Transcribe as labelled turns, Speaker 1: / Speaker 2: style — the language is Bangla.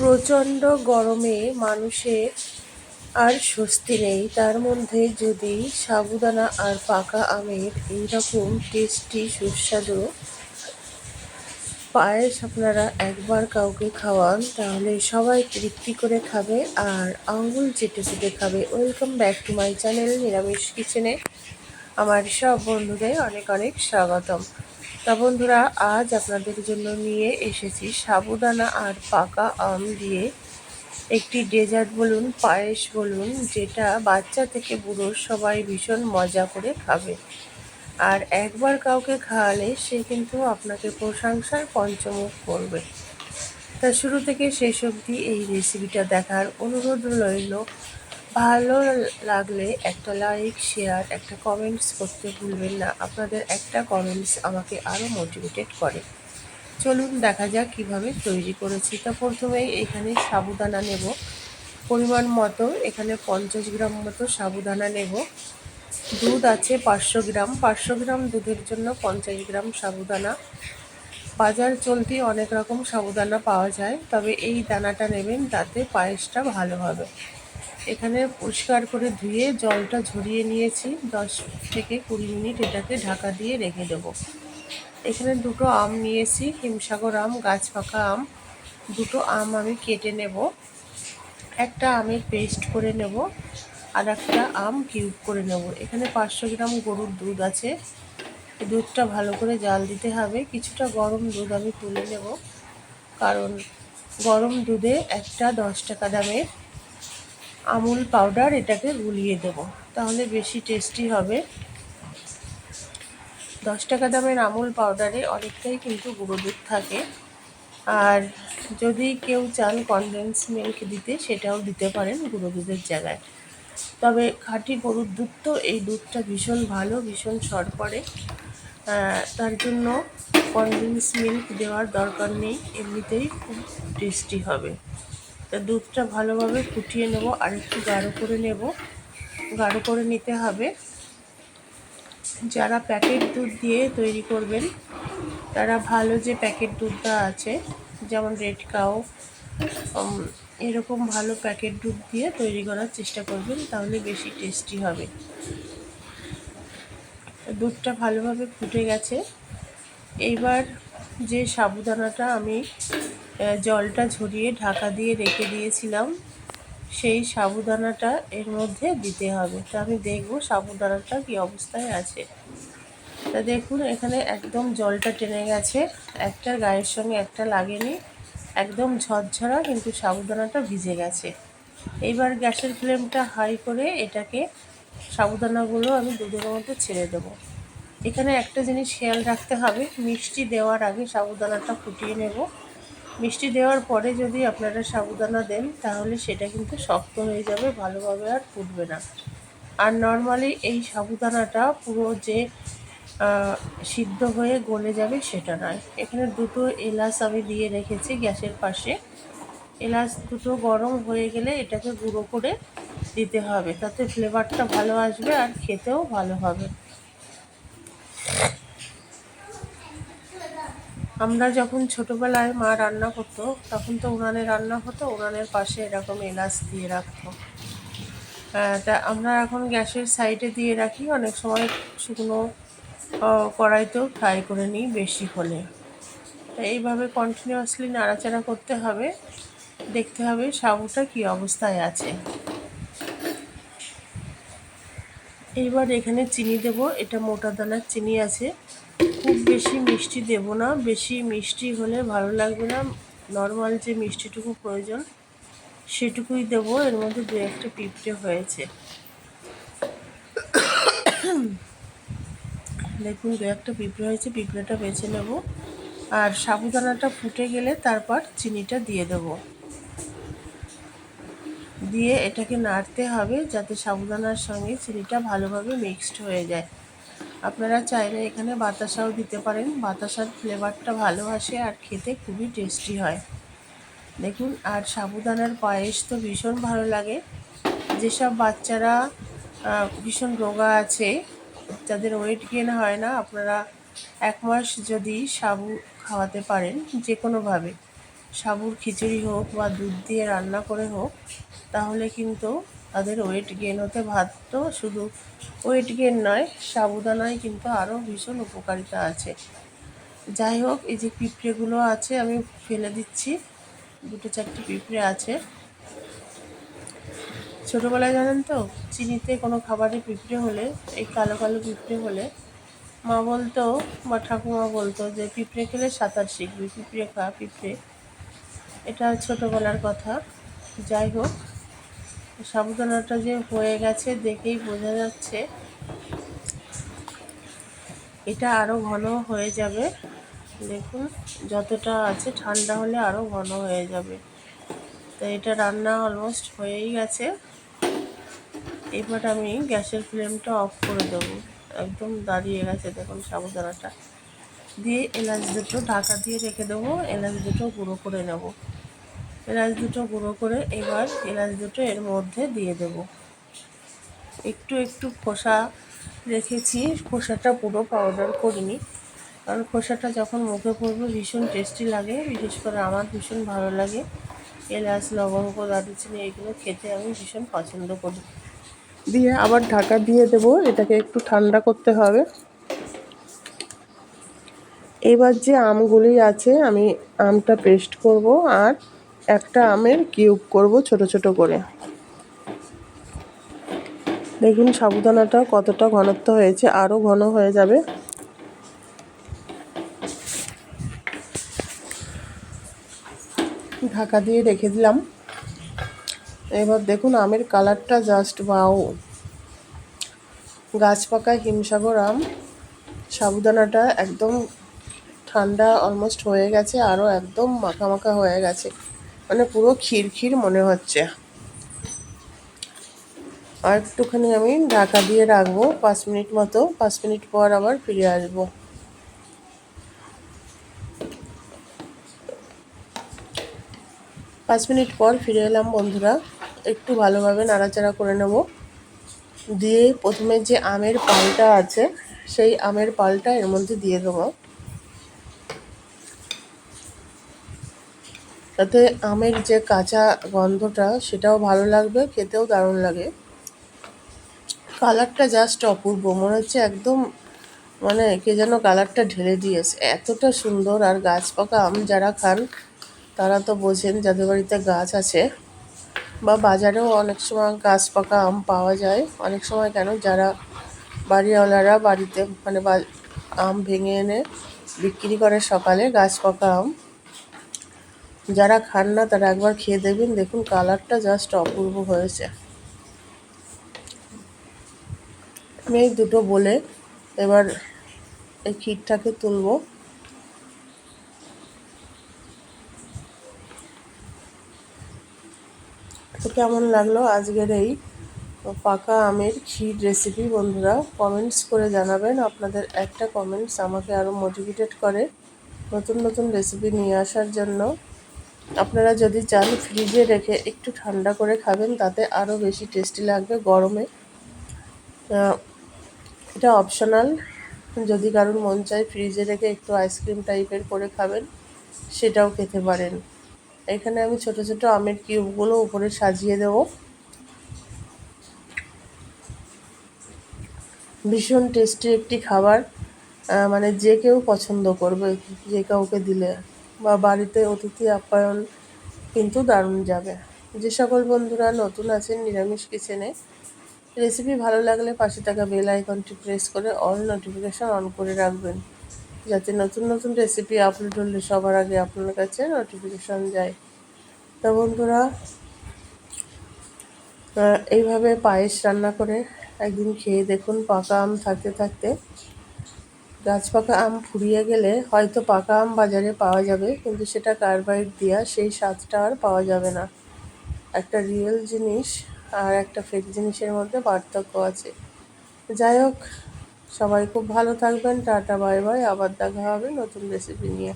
Speaker 1: প্রচণ্ড গরমে মানুষের আর স্বস্তি নেই। তার মধ্যে যদি সাবুদানা আর পাকা আমের এইরকম টেস্টি সুস্বাদু পায়েস আপনারা একবার কাউকে খাওয়ান, তাহলে সবাই তৃপ্তি করে খাবে আর আঙ্গুল চেটে চেটে খাবে। Welcome back to my channel নিরামিষ কিচেনে। আমার সব বন্ধুদের অনেক অনেক স্বাগতম। তা বন্ধুরা, আজ আপনাদের জন্য নিয়ে এসেছি সাবুদানা আর পাকা আম দিয়ে একটি ডেজার্ট বলুন, পায়েস বলুন, যেটা বাচ্চা থেকে বুড়ো সবাই ভীষণ মজা করে খাবে। আর একবার কাউকে খাওয়ালে সে কিন্তু আপনাকে প্রশংসার পঞ্চমুখ করবে। তা শুরু থেকে শেষ অবধি এই রেসিপিটা দেখার অনুরোধ রইল। ভালো লাগলে একটা লাইক শেয়ার একটা কমেন্টস করতে ভুলবেন না। আপনাদের একটা কমেন্টস আমাকে আরও মোটিভেটেড করে। চলুন দেখা যাক কীভাবে তৈরি করেছি। তা প্রথমেই এখানে সাবুদানা নেব। পরিমাণ মতো এখানে পঞ্চাশ গ্রাম মতো সাবুদানা নেব। দুধ আছে পাঁচশো গ্রাম। পাঁচশো গ্রাম দুধের জন্য পঞ্চাশ গ্রাম সাবুদানা। বাজার চলতি অনেক রকম সাবুদানা পাওয়া যায়। তবে এই দানাটা নেবেন, তাতে পায়েসটা ভালো হবে। এখানে পরিষ্কার করে ধুয়ে জলটা ঝরিয়ে নিয়েছি। দশ থেকে কুড়ি মিনিট এটাকে ঢাকা দিয়ে রেখে দেব। এখানে দুটো আম নিয়েছি, হিমসাগর আম, গাছ পাকা আম। দুটো আম আমি কেটে নেব। একটা আমের পেস্ট করে নেব আর একটা আম কিউব করে নেব। এখানে পাঁচশো গ্রাম গরুর দুধ আছে। দুধটা ভালো করে জাল দিতে হবে। কিছুটা গরম দুধ আমি তুলে নেব। কারণ গরম দুধে একটা দশ টাকা দামের আমুল পাউডার এটাকে গুলিয়ে দেব। তাহলে বেশি টেস্টি হবে। দশ টাকা দামের আমুল পাউডারে অনেকটাই কিন্তু গুঁড়ো দুধ থাকে। আর যদি কেউ চান কনডেন্স মিল্ক দিতে, সেটাও দিতে পারেন গুঁড়ো দুধের জায়গায়। তবে খাঁটি গরুর দুধ তো, এই দুধটা ভীষণ ভালো, ভীষণ সর পড়ে তার জন্য কনডেন্স মিল্ক দেওয়ার দরকার নেই, এমনিতেই খুব টেস্টি হবে। তা দুধটা ভালোভাবে ফুটিয়ে নেব, আর একটু গাঢ় করে নেব। গাঢ় করে নিতে হবে। যারা প্যাকেট দুধ দিয়ে তৈরি করবেন, তারা ভালো যে প্যাকেট দুধটা আছে, যেমন রেড কাউ এরকম ভালো প্যাকেট দুধ দিয়ে তৈরি করার চেষ্টা করবেন, তাহলে বেশি টেস্টি হবে। দুধটা ভালোভাবে ফুটে গেছে। এইবার যে সাবুদানাটা আমি জলটা ঝরিয়ে ঢাকা দিয়ে রেখে দিয়েছিলাম। সেই সাবুদানাটা এর মধ্যে দিতে হবে। তা আমি দেখব সাবুদানাটা কি অবস্থায় আছে। তা দেখুন, এখানে একদম জলটা টেনে গেছে। একটা গায়ের সঙ্গে একটা লাগেনি। একদম ঝরঝরা, কিন্তু সাবুদানাটা ভিজে গেছে। এইবার গ্যাসের ফ্লেমটা হাই করে এটাকে সাবুদানাগুলো আমি দুধের মধ্যে ছেড়ে দেবো। এখানে একটা জিনিস খেয়াল রাখতে হবে, মিষ্টি দেওয়ার আগে সাবুদানাটা ফুটিয়ে নেব। মিষ্টি দেওয়ার পরে যদি আপনারা সাবুদানা দেন, তাহলে সেটা কিন্তু শক্ত হয়ে যাবে, ভালোভাবে আর ফুটবে না। আর নর্মালি এই সাবুদানাটা পুরো যে সিদ্ধ হয়ে গলে যাবে সেটা নয়। এখানে দুটো এলাচ আমি দিয়ে রেখেছি গ্যাসের পাশে। এলাচ দুটো গরম হয়ে গেলে এটাকে গুঁড়ো করে দিতে হবে, তাতে ফ্লেভারটা ভালো আসবে আর খেতেও ভালো হবে। আমরা যখন ছোটোবেলায় মা রান্না করতো, তখন তো উনানে রান্না হতো, উনানের পাশে এরকম এলাচ দিয়ে রাখতো। তা আমরা এখন গ্যাসের সাইডে দিয়ে রাখি, অনেক সময় শুকনো কড়াইতেও ফ্রাই করে নিই বেশি হলে। তা এইভাবে কন্টিনিউয়াসলি নাড়াচাড়া করতে হবে, দেখতে হবে সাবুটা কি অবস্থায় আছে। এইবার এখানে চিনি দেব, এটা মোটা দানার চিনি আছে। খুব বেশি মিষ্টি দেব না। বেশি মিষ্টি হলে ভালো লাগবে না। নর্মাল যে মিষ্টিটুকু প্রয়োজন, সেটুকুই দেবো। এর মধ্যে দু একটা পিঁপড়ে হয়েছে। দেখুন, দু একটা পিঁপড়ে হয়েছে। পিঁপড়েটা বেছে নেব। আর সাবুদানাটা ফুটে গেলে তারপর চিনিটা দিয়ে দেব। দিয়ে এটাকে নাড়তে হবে যাতে সাবুদানার সঙ্গে চিনিটা ভালোভাবে মিক্সড হয়ে যায়। আপনারা চাইলে এখানে বাতাসাও দিতে পারেন। বাতাসার ফ্লেভারটা ভালো আসে আর খেতে খুবই টেস্টি হয়। দেখুন, আর সাবুদানার পায়েস তো ভীষণ ভালো লাগে। যেসব বাচ্চারা ভীষণ রোগা আছে যাদের ওয়েট গেন হয় না। আপনারা এক মাস যদি সাবু খাওয়াতে পারেন যে কোনোভাবে সাবুর খিচুড়ি হোক বা দুধ দিয়ে রান্না করে হোক, তাহলে কিন্তু তাদের ওয়েট গেন হতে ভাত তো শুধু ওয়েট গেন নয় সাবুদানায় কিন্তু আরও ভীষণ উপকারিতা আছে। যাই হোক, এই যে পিঁপড়েগুলো আছে, আমি ফেলে দিচ্ছি। দুটো চারটে পিঁপড়ে আছে। ছোটোবেলায় জানেন তো, চিনিতে কোনো খাবারে পিঁপড়ে হলে, এই কালো কালো পিঁপড়ে হলে, মা বলতো, বা ঠাকুমা বলতো যে, পিঁপড়ে খেলে সাঁতার শিখবি, পিঁপড়ে খা, পিঁপড়ে। এটা ছোটোবেলার কথা। যাই হোক সাবুদানাটা যে হয়ে গেছে দেখেই বোঝা যাচ্ছে এটা আরও ঘন হয়ে যাবে। দেখুন, যতটা আছে ঠান্ডা হলে আরও ঘন হয়ে যাবে। তো এটা রান্না অলমোস্ট হয়েই গেছে। এবার আমি গ্যাসের ফ্লেমটা অফ করে দেবো। একদম দাঁড়িয়ে গেছে, দেখুন সাবুদানাটা দিয়ে এলাচ দুটো ঢাকা দিয়ে রেখে দেবো, এলাচ দুটো গুঁড়ো করে নেব। এলাচ দুটো গুঁড়ো করে এবার এলাচ দুটো এর মধ্যে দিয়ে দেব। একটু একটু খোসা রেখেছি, খোসাটা পুরো পাউডার করিনি। কারণ খোসাটা যখন মুখে পড়বে ভীষণ টেস্টি লাগে, বিশেষ করে আমার ভীষণ ভালো লাগে। এলাচ, লবঙ্গ, দারুচিনি এগুলো খেতে আমি ভীষণ পছন্দ করি। দিয়ে আবার ঢাকা দিয়ে দেব, এটাকে একটু ঠান্ডা করতে হবে। এবার যে আমগুলি আছে, আমি আমটা পেস্ট করব আর একটা আমের কিউব করব ছোট ছোট করে। দেখুন সাবুদানাটা কতটা ঘনত্ব হয়েছে আরও ঘন হয়ে যাবে। ঢাকা দিয়ে রেখে দিলাম। এবার দেখুন আমের কালারটা জাস্ট বাউ গাছ পাকা হিমসাগর আম। সাবুদানাটা একদম ঠান্ডা অলমোস্ট হয়ে গেছে আরও একদম মাখা মাখা হয়ে গেছে। মানে পুরো ক্ষীর মনে হচ্ছে। আর একটুখানি আমি ঢাকা দিয়ে রাখব, পাঁচ মিনিট মতো। পাঁচ মিনিট পর আবার ফিরে আসব। পাঁচ মিনিট পর ফিরে এলাম বন্ধুরা। একটু ভালোভাবে নাড়াচাড়া করে নেব। দিয়ে প্রথমে যে আমের পালটা আছে, সেই আমের পালটা এর মধ্যে দিয়ে দেবো। তাতে আমের যে কাঁচা গন্ধটা, সেটাও ভালো লাগবে, খেতেও দারুণ লাগে। কালারটা জাস্ট অপূর্ব, মনে হচ্ছে একদম মানে কে যেন কালারটা ঢেলে দিয়েছে। এতটা সুন্দর আর গাছ পাকা আম যারা খান, তারা তো বোঝেন যাদের বাড়িতে গাছ আছে, বা বাজারেও অনেক সময় গাছ পাকা আম পাওয়া যায়। অনেক সময় কেন, যারা বাড়িওয়ালারা বাড়িতে মানে আম ভেঙে এনে বিক্রি করে সকালে গাছ পাকা আম যারা খান না, তারা একবার খেয়ে দেবেন দেখুন, কালারটা জাস্ট অপূর্ব হয়েছে। আমি এই দুটো বলে এবার এই ক্ষীরটাকে তুলবো। তো কেমন লাগল আজকের এই পাকা আমের ক্ষীর রেসিপি বন্ধুরা কমেন্টস করে জানাবেন। আপনাদের একটা কমেন্টস আমাকে আরও মোটিভেটেড করে নতুন নতুন রেসিপি নিয়ে আসার জন্য। আপনারা যদি চান ফ্রিজে রেখে একটু ঠান্ডা করে খাবেন, তাতে আরও বেশি টেস্টি লাগবে গরমে। এটা অপশনাল যদি কারোর মন চায় ফ্রিজে রেখে একটু আইসক্রিম টাইপের করে খাবেন, সেটাও খেতে পারেন। এখানে আমি ছোট ছোট আমের কিউবগুলো উপরে সাজিয়ে দেব। ভীষণ টেস্টি একটি খাবার। মানে যে কেউ পছন্দ করবে, যে কাউকে দিলে। বা বাড়িতে অতিথি আপ্যায়ন কিন্তু দারুণ যাবে। যে সকল বন্ধুরা নতুন আছেন নিরামিষ কিচেনে রেসিপি ভালো লাগলে পাশে থাকা বেল আইকনটি প্রেস করে অল নোটিফিকেশান অন করে রাখবেন, যাতে নতুন নতুন রেসিপি আপলোড হলে সবার আগে আপনার কাছে নোটিফিকেশান যায়। তা বন্ধুরা এইভাবে পায়েস রান্না করে একদিন খেয়ে দেখুন, পাকা আম থাকতে থাকতে গাছ পাকা আম ফুরিয়ে গেলে হয়তো পাকা আম বাজারে পাওয়া যাবে, কিন্তু সেটা কার্বাইড দেওয়া সেই স্বাদটা আর পাওয়া যাবে না। একটা রিয়েল জিনিস আর একটা ফেক জিনিসের মধ্যে পার্থক্য আছে। যাই হোক, সবাই খুব ভালো থাকবেন, টাটা, বাই বাই, আবার দেখা হবে নতুন রেসিপি নিয়ে।